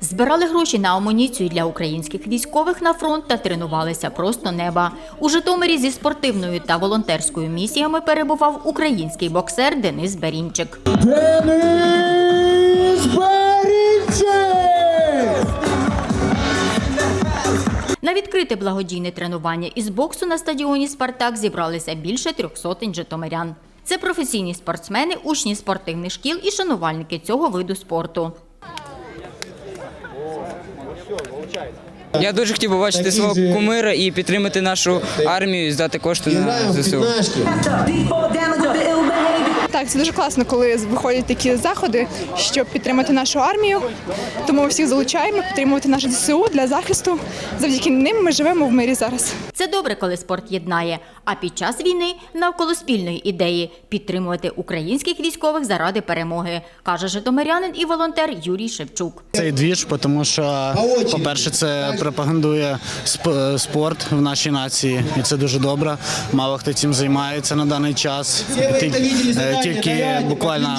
Збирали гроші на амуніцію для українських військових на фронт та тренувалися просто неба. У Житомирі зі спортивною та волонтерською місіями перебував український боксер Денис Берінчик. Денис Берінчик! На відкрите благодійне тренування із боксу на стадіоні Спартак зібралися більше трьох сотень житомирян. Це професійні спортсмени, учні спортивних шкіл і шанувальники цього виду спорту. Я дуже хотів побачити свого кумира і підтримати нашу армію і здати кошти на ЗСУ. Так, це дуже класно, коли виходять такі заходи, щоб підтримати нашу армію. Тому ми всіх залучаємо підтримувати наше ЗСУ для захисту. Завдяки ним ми живемо в мирі зараз. Це добре, коли спорт єднає. А під час війни навколо спільної ідеї підтримувати українських військових заради перемоги, каже житомирянин і волонтер Юрій Шевчук. Цей двіж, тому що, по-перше, це пропагандує сп- спорт в нашій нації, і це дуже добре. Мало хто цим займається на даний час. Ті- е, Тільки буквально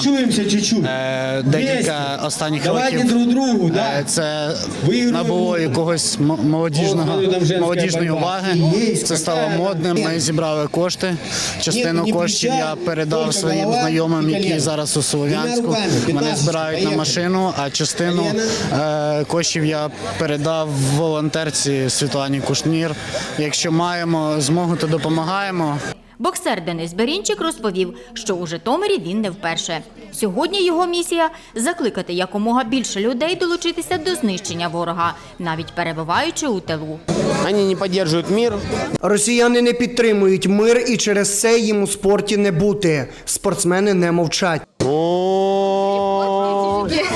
е, декілька останніх років друг другу, е, да. це Виграємо. набуло якогось молодіжного молодіжної уваги. Це стало модним. Ми зібрали кошти. Частину коштів я передав своїм знайомим, які зараз у Слов'янську. 15, збирають на машину, а частину е, коштів я передав волонтерці Світлані Кушнір. Якщо маємо змогу, то допомагаємо. Боксер Денис Берінчик розповів, що у Житомирі він не вперше. Сьогодні його місія закликати якомога більше людей долучитися до знищення ворога, навіть перебуваючи у тилу. Вони не підтримують мир, Росіяни не підтримують мир і через це їм у спорті не бути. Спортсмени не мовчать.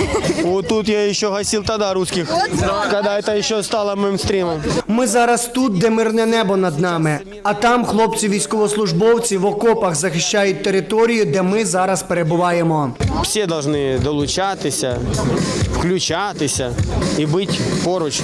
Вот тут я еще гасил тогда русских, когда это еще стало стрімом. Ми зараз тут, де мирне небо над нами. А там хлопці військовослужбовці в окопах захищають територію, де ми зараз перебуваємо. Всі повинні долучатися, включатися і бути поруч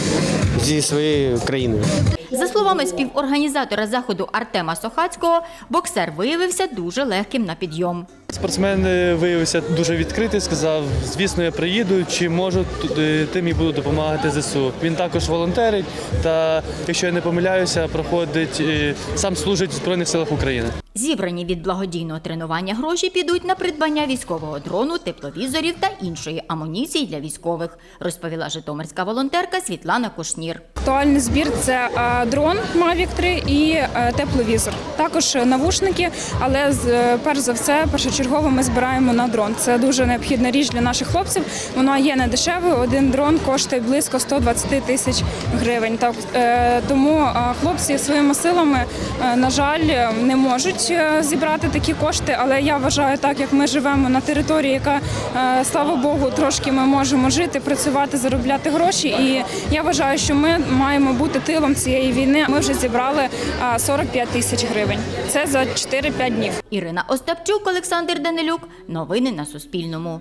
зі своєю країною. За словами співорганізатора заходу Артема Сохацького, боксер виявився дуже легким на підйом. Спортсмен е, виявився дуже відкритий, сказав, звісно, я приїду, чи можу, т- тим і буду допомагати ЗСУ. Він також волонтерить та, якщо я не помиляюся, проходить, е, сам служить в Збройних силах України. Зібрані від благодійного тренування гроші підуть на придбання військового дрону, тепловізорів та іншої амуніції для військових, розповіла житомирська волонтерка Світлана Кушнір. Актуальний збір це дрон Mavic 3 і е, тепловізор. Також навушники, але е, перш за все, першочергово ми збираємо на дрон. Це дуже необхідна річ для наших хлопців. Вона є не дешевою. Один дрон коштує близько 120 тисяч гривень. Так е, тому хлопці своїми силами, на жаль, не можуть зібрати такі кошти. Але я вважаю, так як ми живемо на території, яка слава Богу, трошки ми можемо жити, працювати, заробляти гроші. І я вважаю, що ми маємо бути тилом цієї війни. Ми вже зібрали е, 45 тисяч гривень. Це за 4-5 днів. Ірина Остапчук, Олександр Данилюк. Новини на Суспільному.